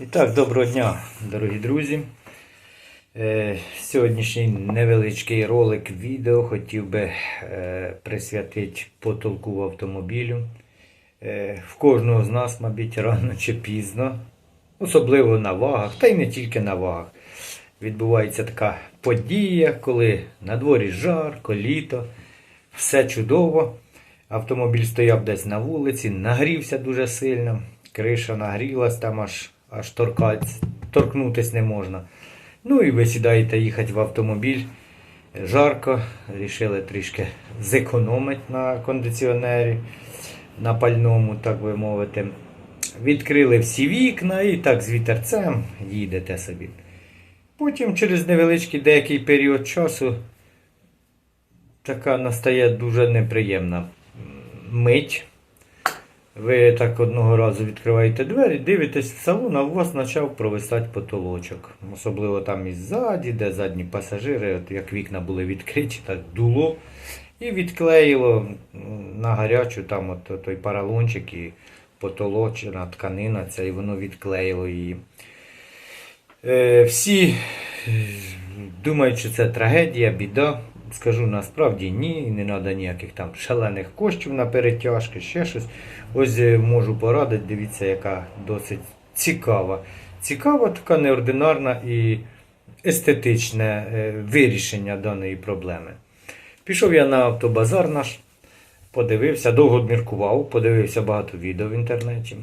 І так, доброго дня, дорогі друзі. Е, Сьогоднішній невеличкий ролик відео хотів би е, присвятити потолку автомобілю. Е, В кожного з нас, мабуть, рано чи пізно, особливо на вагах, та й не тільки на вагах. Відбувається така подія, коли на дворі жарко, літо, все чудово. Автомобіль стояв десь на вулиці, нагрівся дуже сильно, криша нагрілась, там аж, аж торкать, торкнутись не можна. Ну і ви сідаєте їхати в автомобіль. Жарко, рішили трішки зекономити на кондиціонері, на пальному, так би мовити. Відкрили всі вікна і так з вітерцем їдете собі. Потім через невеличкий деякий період часу така настає дуже неприємна мить. Ви так одного разу відкриваєте двері, дивитесь в салон, а у вас почав провисати потолочок. Особливо там і ззаді, де задні пасажири, от як вікна були відкриті, так дуло. І відклеїло на гарячу там от той паралончик і потолочена тканина, ця, і воно відклеїло її. Е, всі е, думають, що це трагедія, біда. Скажу насправді ні, не треба ніяких там шалених коштів на перетяжки, ще щось. Ось е, можу порадити, дивіться, яка досить цікава. Цікава, така неординарна і естетичне е, вирішення даної проблеми. Пішов я на автобазар наш, подивився, довго міркував, подивився багато відео в інтернеті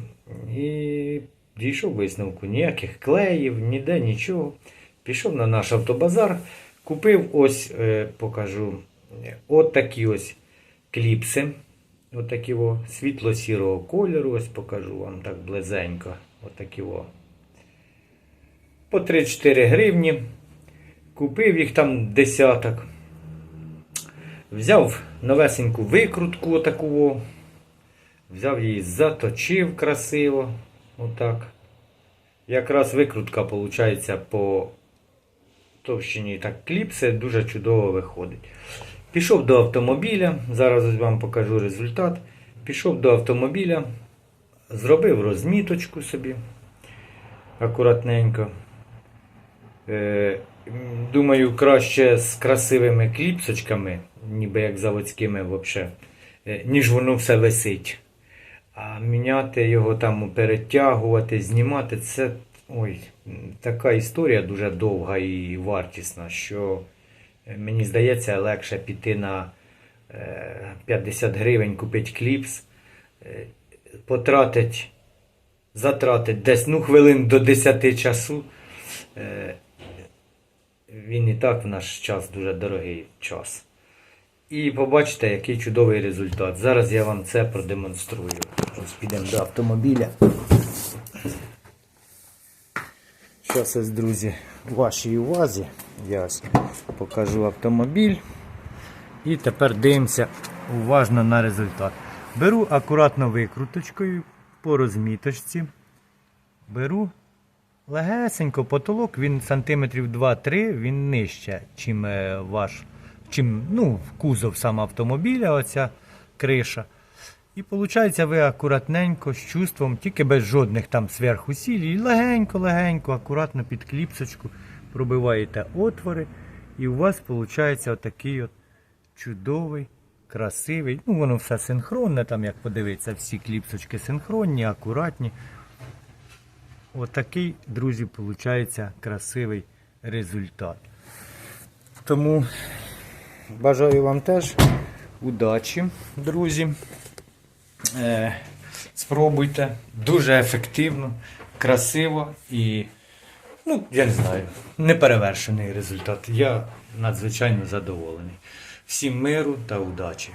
і дійшов висновку. Ніяких клеїв, ніде нічого. Пішов на наш автобазар, купив ось, е, покажу, от такі ось кліпси. От такі о, світло-сірого кольору, ось покажу вам так близенько. От такі о. По 3-4 гривні. Купив їх там десяток. Взяв новесеньку викрутку отаку. о. Взяв її, заточив красиво. Отак. Якраз викрутка, виходить, по товщині так кліпси дуже чудово виходить. Пішов до автомобіля, зараз вам покажу результат. Пішов до автомобіля, зробив розміточку собі акуратненько. Е, думаю, краще з красивими кліпсочками, ніби як заводськими, вообще, е, ніж воно все висить. А міняти його там, перетягувати, знімати, це ой, така історія дуже довга і вартісна, що е, мені здається, легше піти на е, 50 гривень, купити кліпс, е, потратить, затратить десь ну, хвилин до 10 часу. Е, Він і так в наш час дуже дорогий час. І побачите, який чудовий результат. Зараз я вам це продемонструю. Ось підемо до автомобіля. Зараз ось, друзі, вашій увазі я ось покажу автомобіль. І тепер дивимося уважно на результат. Беру акуратно викруточкою по розміточці. Беру легесенько потолок, він сантиметрів 2-3, він нижче, чим е, ваш, чим ну, кузов сам автомобіля, оця криша. І виходить, ви акуратненько, з чувством, тільки без жодних там сверхусіль, легенько-легенько, акуратно під кліпсочку пробиваєте отвори, і у вас виходить отакий от чудовий, красивий. Ну, воно все синхронне, там, як подивитися, всі кліпсочки синхронні, акуратні. Отакий, друзі, виходить красивий результат. Тому бажаю вам теж удачі, друзі. Е, спробуйте. Дуже ефективно, красиво і, ну, я не знаю, неперевершений результат. Я надзвичайно задоволений. Всім миру та удачі!